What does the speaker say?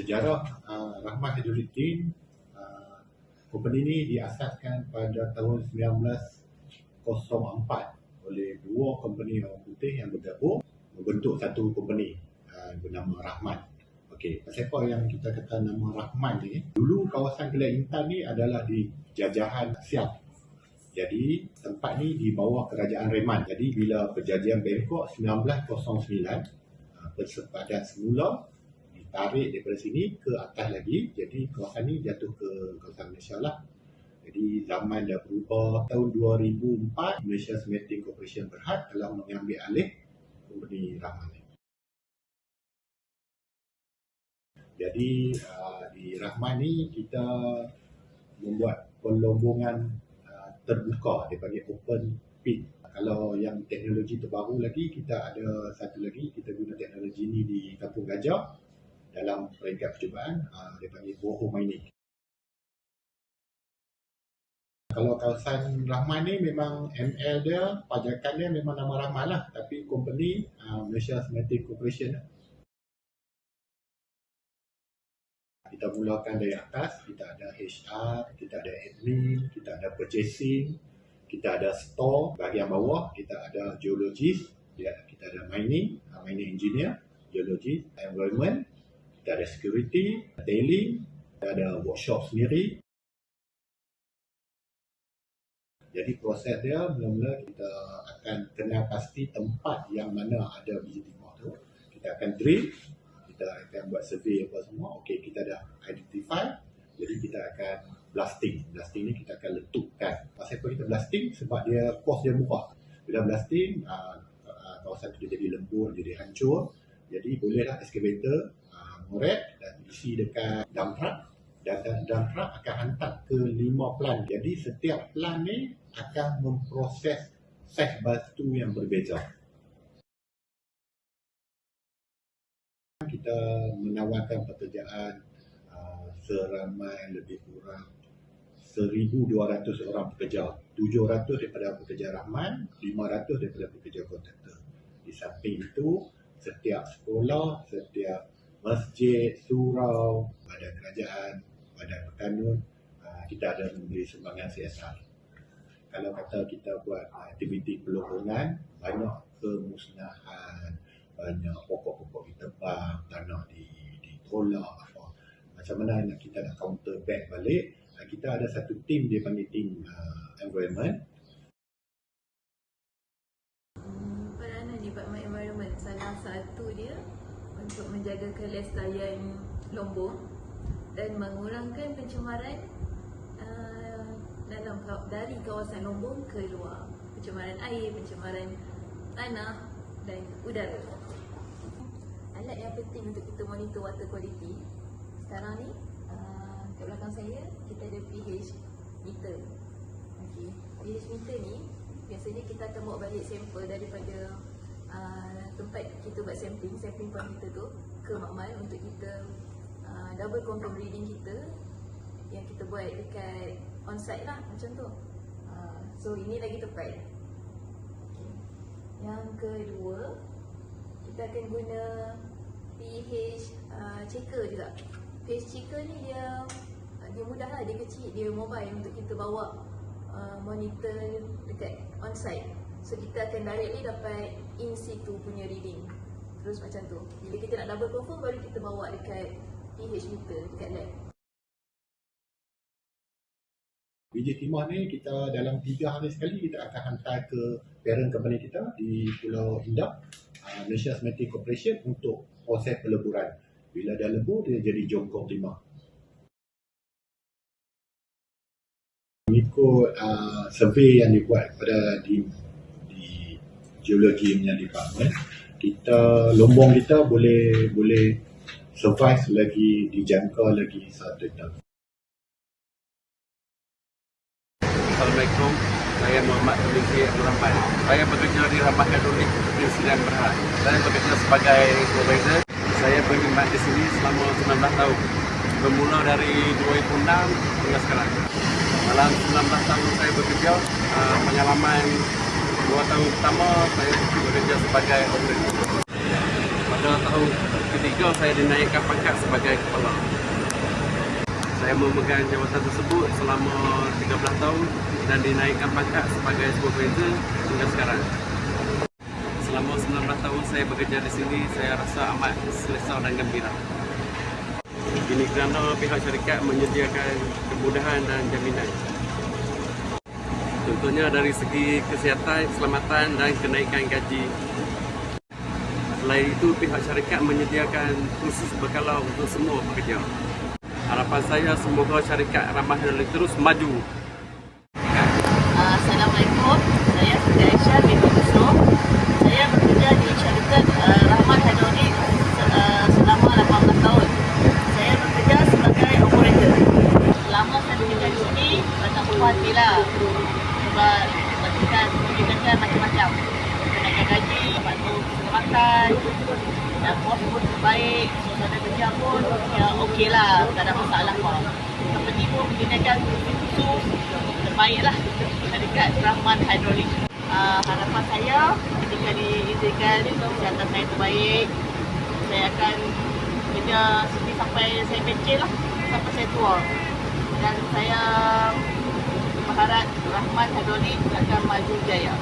sejarah uh, Rahmat Hidruddin uh, company ini diasaskan pada tahun 1904 oleh dua company orang putih yang bergabung membentuk satu company uh, bernama Rahmat. Okey, pasal apa yang kita kata nama Rahmat ni? Dulu kawasan Kelai Intan ni adalah di jajahan Siap. Jadi tempat ni di bawah kerajaan Reman. Jadi bila perjanjian Bangkok 1909 uh, persepadan semula tarik daripada sini ke atas lagi. Jadi kawasan ni jatuh ke kawasan Malaysia lah. Jadi zaman dah berubah tahun 2004 Malaysia Cementing Corporation berhad telah mengambil alih company Rahman jadi uh, di Rahman ni kita membuat pelombongan uh, terbuka dipanggil open pit. Kalau yang teknologi terbaru lagi kita ada satu lagi kita guna teknologi ni di Kampung Gajah dalam peringkat percubaan uh, dia panggil boho mining. Kalau kawasan Rahman ni memang ML dia, pajakan dia memang nama Rahman lah. Tapi company uh, Malaysia Cementing Corporation lah. Kita mulakan dari atas, kita ada HR, kita ada admin, kita ada purchasing, kita ada store. Bahagian bawah, kita ada geologist, kita ada mining, uh, mining engineer, geologist, environment, kita ada security, tailing, kita ada workshop sendiri. Jadi proses dia mula-mula kita akan kenal pasti tempat yang mana ada biji timah tu. Kita akan drill, kita akan buat survey apa semua. Okey, kita dah identify. Jadi kita akan blasting. Blasting ni kita akan letupkan. Pasal apa kita blasting? Sebab dia cost dia murah. Bila blasting, ah, ah, kawasan tu dia jadi lembur, jadi hancur. Jadi bolehlah excavator korek dan isi dekat dump dan dump akan hantar ke lima plant. Jadi setiap plant ni akan memproses saiz batu yang berbeza. Kita menawarkan pekerjaan uh, seramai lebih kurang 1,200 orang pekerja. 700 daripada pekerja Rahman, 500 daripada pekerja kontraktor. Di samping itu, setiap sekolah, setiap masjid, surau, badan kerajaan, badan berkanun, ah, kita ada memberi sumbangan CSR. Kalau kata kita buat aktiviti pelorongan, banyak kemusnahan, banyak pokok-pokok ditebang, tanah ditolak, apa. Macam mana nak kita nak counter back balik, ah, kita ada satu tim dia panggil tim uh, environment. Peranan Department Environment salah satu dia untuk menjaga kelestarian lombong dan mengurangkan pencemaran uh, dalam dari kawasan lombong ke luar. Pencemaran air, pencemaran tanah dan udara. Alat yang penting untuk kita monitor water quality sekarang ni uh, kat belakang saya kita ada pH meter. Okay. pH meter ni biasanya kita akan bawa balik sampel daripada uh, tempat kita buat sampling, sampling point kita tu ke makmal untuk kita uh, double confirm reading kita yang kita buat dekat on-site lah macam tu. Uh, so ini lagi tepat okay. yang kedua kita akan guna pH uh, checker juga. pH checker ni dia dia mudah lah, dia kecil, dia mobile untuk kita bawa uh, monitor dekat on-site. So kita akan directly dapat in situ punya reading. Terus macam tu. Bila kita nak double confirm baru kita bawa dekat pH meter dekat lab. Biji timah ni kita dalam tiga hari sekali kita akan hantar ke parent company kita di Pulau Indah uh, Malaysia Cementing Corporation untuk proses peleburan. Bila dah lebur dia jadi jongkong timah. Mengikut uh, survey yang dibuat pada di geologi punya department kita lombong kita boleh boleh survive lagi dijangka lagi satu tahun. Assalamualaikum. Saya Muhammad Abdul Abdul. Saya bekerja di Ramah Katolik di Sinan Berhad. Saya bekerja sebagai supervisor. Saya berkhidmat di sini selama 19 tahun. Bermula dari 2006 hingga sekarang. Dalam 19 tahun saya bekerja, uh, pengalaman dua tahun pertama saya bekerja sebagai operator. pada tahun ketiga saya dinaikkan pangkat sebagai kepala. Saya memegang jawatan tersebut selama 13 tahun dan dinaikkan pangkat sebagai supervisor hingga sekarang. Selama 19 tahun saya bekerja di sini, saya rasa amat selesa dan gembira. Ini kerana pihak syarikat menyediakan kemudahan dan jaminan. Contohnya dari segi kesihatan, keselamatan dan kenaikan gaji. Selain itu, pihak syarikat menyediakan khusus berkala untuk semua pekerja. Harapan saya semoga syarikat ramah dan terus maju. Assalamualaikum, saya Siti Aisyah binti Yusuf. Saya bekerja di syarikat uh, Rahmat Hydraulic uh, selama 18 tahun. Saya bekerja sebagai operator. Selama saya bekerja di sini, banyak puas hati lah. Sebab berikan, memberikan macam-macam. Kenaikan gaji, bantu dan bos pun baik, suasana kerja pun ya okey lah, tak ada masalah pun. Company pun menyediakan khusus terbaik lah dekat Rahman Hydraulic. Uh, harapan saya ketika diizinkan kesihatan saya terbaik, saya akan kerja sini sampai saya pencet lah, sampai saya tua. Dan saya berharap Rahman Hydraulic akan maju jaya.